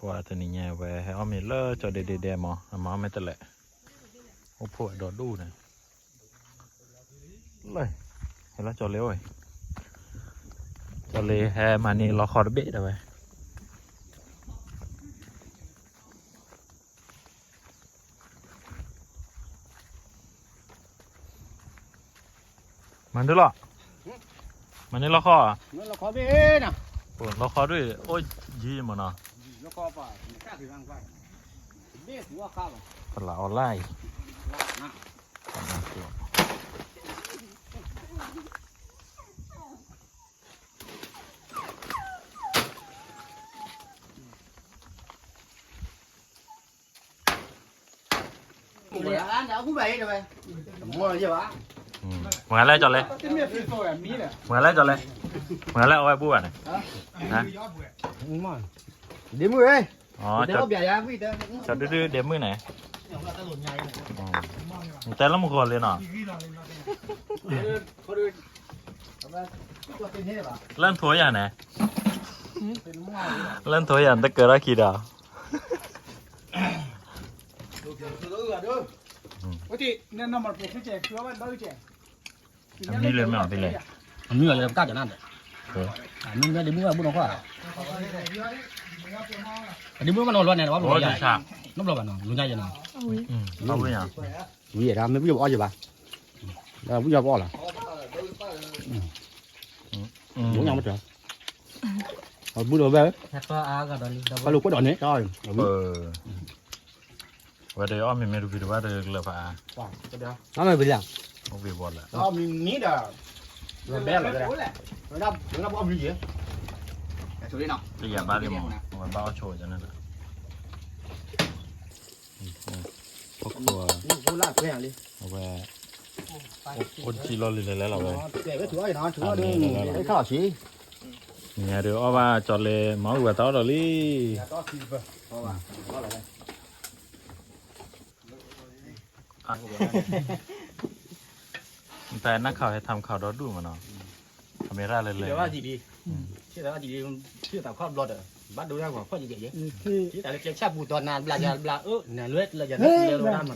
ปว่าตัวนี้ไงเว้ยให้เอามีเลอจอเดเดเดมอเอามาไม่ตะแหละโอ้พวกดอดูนะเลยเห็นแล้วจอเลี้ยวเว้ยจอเลยแฮมานี่รอคอร์ดเบะได้เว้ยมันด้วยเหรอมันนี่รอคออะ nó là khó bê nè โอ้รอคอด้วย โอ้ยยี่มันเนาะ nó khó phải các thì ăn phải bê thì qua khá rồi ตลาดออนไลน์ nè ตลาดตัว Ủa, ăn đã cũng vậy rồi mua là gì vậy อืมเหมือนอะไรจอดเลย cái miệng thì tôi là mí nè เหมือนอะไรจอดเลยเหมือนอะไรเอาไว้บ้วนยนะ đúng rồi điểm người ơi อ๋อ để จอด có bẻ ra vì thế จอดดื้อๆเดี๋ยวมือไหนอ๋อแต่ละมุคนเลยเนาะ có đưa có tên thế bà เล่นทัวร์อย่างไหน tên mua rồi เล่นทัวร์อย่างตะเกิดอะไรกี่ดาว từ từ là đưa ปกติเนี่ยน้ำมันปลูกที่แจกคือว่าบ้านแจก อันนี้เลยไม่เอาไปเลย mình là làm cá chẳng ăn đấy Ừ. à mình ra đi mua mua nó quá đi mua cái nồi luôn này nó โอ้ bao ย giờ ฉาก nó bao giờ nó luôn nhai giờ nào อืมเอาไปอย่าง vì vậy đó mới bây giờ bao giờ bà là bây giờ bao là อืม bốn nhau mất rồi rồi bữa rồi về Hạt pha á cả đó đi. cái lục có đòn đấy rồi เออว่าเดี๋ยวอ้อมไม่รู้วิธีว่าเดี๋ยวเลยป่ะ nó mới bị làm โอ้ยบอลละ đó mình mí đã rồi bé rồi đây rồi đâu rồi đâu có gì vậy chỗ đi nào จะอย่าบ้าเลยมั้ง มาบ้าโชยจังนั่นแหลพวกตัวผู้ลากแพงดิเอาไว้คนจีรอเลยแล้วเราเลยเดี๋ยวไปถือว่าอย่างนั้นถือว่าดึงไอ้ข้าวชีเนี่ยเดี๋ยวเอาว่าจอดเลยหมอหัวต้อารอลี่แต่นักข่าวให้ทำข่าวดอดูมาเนาะคาเมร่าเลยเลยเชื่อว่าดีดีเชื่อว่าดีดีเชื่อแต่มความรอดอะ bắt đầu ra khoảng khoa gì vậy chỉ tại là cái chắp bù toàn là là là là ớ nè lướt là giờ nó leo ra mà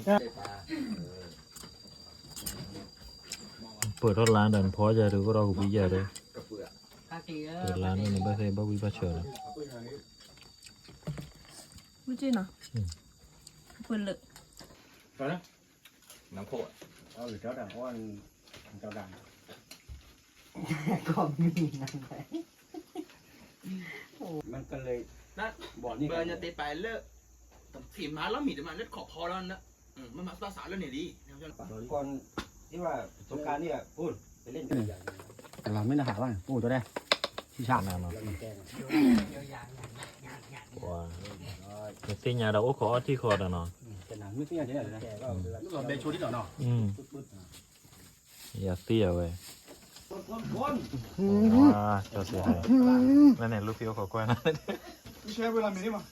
เปิดร้านดันพอจะดูก็เราหุบวิยาเลย Các chị เปิดร้านนี่ไม่ใช่บ้าวิบ้าเฉยไม่จริงเหรออืมเปิดเลย nóng khổ đó là cháu đàn con cháu đàn ก็มีนั่นแหละ มันก็เลยนั่นบอกนี่เบอร์จะติดไปเลิกแต่ฝีมาแล้วมีแต่มาเล่นขอบพอแล้วนะอืมมันมาภาษาแล้วเนี่ยดีเดี๋ยวจะก่อนที่ว่าสงการเนี่ยพูดไปเล่นกันอย่าง là mấy là hả bạn ui cho đây chi ข sạc นาดเนาะแล้วมันแกล้งว้าตีนยาดาวขอที่คอดเนาะ cái nào nước cái này này แกก็เวลา lúc rồi bên chỗ đi đó nó อืมปึ๊ดอย่าเตี้ยเว้ย คนคนคนว้าเจ้าเสียหายนั่นเนี่ยลูกพี่เขากล้วยนะไม่ใช่เวลามีนี่มา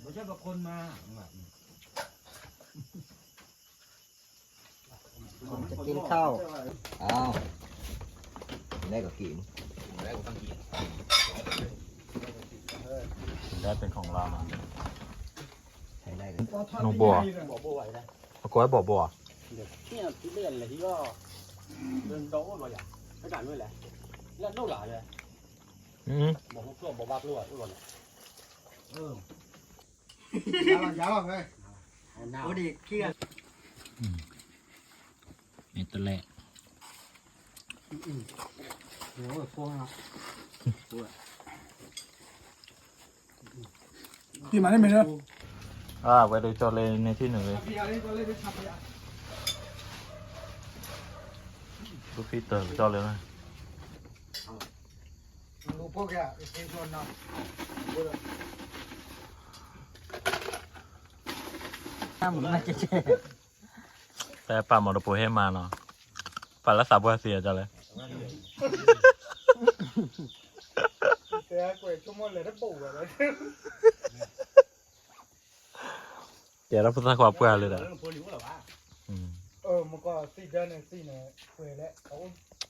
ไม่ใช่กับคนมาจะกินข้าวอ้าวได้ก็กินแล้วก็ต้องกินได้เป็นของเรามาใช้ได้ก็น้องบัว bỏ bộ vậy đây เอากล้วยบ่อบัว cái là cái đèn là cái do đơn đấu rồi à cái đàn nuôi lại là đâu lại rồi อืม bỏ một cửa bỏ bạc luôn rồi ยาวๆยาวๆเลย nào โอ้ดีเครียดนี่ตะแหละโอ้ยพวกนะที่มาได้ไหมเนอะอ่าไว้ดูจอเลยในที่หนึ่งเลย พี่อะไรก็เลยไปทำไปลูกพี่เติมจอเลยนะลูกพวกแกเป็นคนนอนน้ำมันน่าจะแต่ป่ามอเตอร์โปรให้มาเนาะป่าละสาบัวเสียจอเลยแต่ก๋วยชั่วโมงเลยถ้าปู่อะไรเดี๋ยวเราพูดสักความเปลือยเลยนะอืมเออมัน ก็สี่เดือนเนี่ยสี่เนี่ยก๋วยแล้วโอ้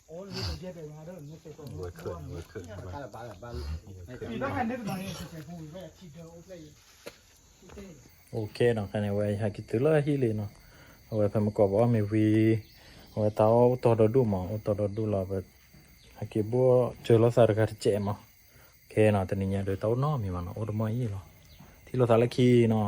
โอ้ lui được chết rồi mà đó nó sẽ còn เวอร์ขึ้นเวอร์ขึ้นบ้านบ้านบ้าน thì nó hành được rồi thì sẽ vui vẻ chỉ được ok โอเคเนาะคะแนนไว้หากิตุลยฮิลีเนาะเอาไว้พมกอบว่าไมีวีเอาไว้เต้าตัวดดูหมอตัวดดูเราแบบหากิบัวเจอเราสารกัดเจมอโอเคเนาะแต่นี่เนี่ยโดยเต้าน้อมีมันโอ้ดมอยอีเนาะที่เราสารคีเนาะ